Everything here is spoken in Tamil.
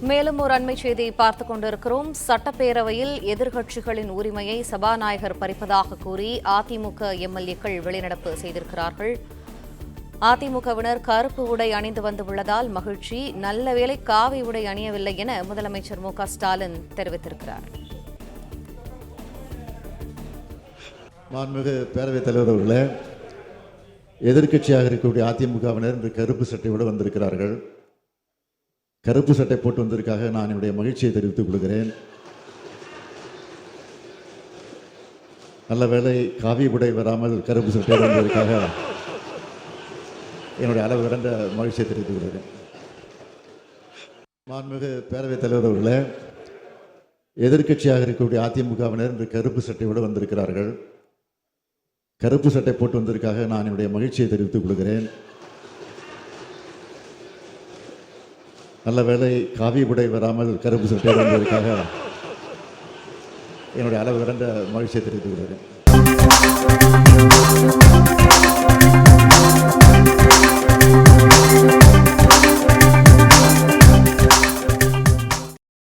மேலும் ஒரு அண்மை செய்தியை பார்த்துக் கொண்டிருக்கிறோம். சட்டப்பேரவையில் எதிர்க்கட்சிகளின் உரிமையை சபாநாயகர் பறிப்பதாக கூறி அதிமுக எம்எல்ஏக்கள் வெளிநடப்பு செய்திருக்கிறார்கள். அதிமுகவினர் கருப்பு உடை அணிந்து வந்துள்ளதால் மகிழ்ச்சி. நல்ல வேளை காவி உடை அணியவில்லை என முதலமைச்சர் மு ஸ்டாலின் தெரிவித்திருக்கிறார். மாண்புமிகு பேரவைத் தலைவர் அவர்களே எதிர்க்கட்சியாக இருக்கக்கூடிய அதிமுகவினர் இன்று கருப்பு சட்டையோடு வந்திருக்கிறார்கள். கருப்பு சட்டை போட்டு வந்ததற்காக நான் என்னுடைய மகிழ்ச்சியை தெரிவித்துக் கொள்கிறேன். நல்ல வேளை காவி உடை வராமல் கருப்பு சட்டை வந்ததற்காக என்னுடைய அளவு கடந்த மகிழ்ச்சியை தெரிவித்துக் கொள்கிறேன். மாண்புமிகு பேரவைத் தலைவர் அவர்களே எதிர்க்கட்சியாக இருக்கக்கூடிய அதிமுகவினர் இன்று கருப்பு சட்டையோடு வந்திருக்கிறார்கள். கருப்பு சட்டை போட்டு வந்ததற்காக நான் என்னுடைய மகிழ்ச்சியை தெரிவித்துக் கொள்கிறேன். நல்ல வேளை காவி உடை வராமல் கருப்பு சட்டை வந்ததற்காக என்னுடைய அளவு கடந்த மகிழ்ச்சியை தெரிவித்துக் கொள்கிறேன்.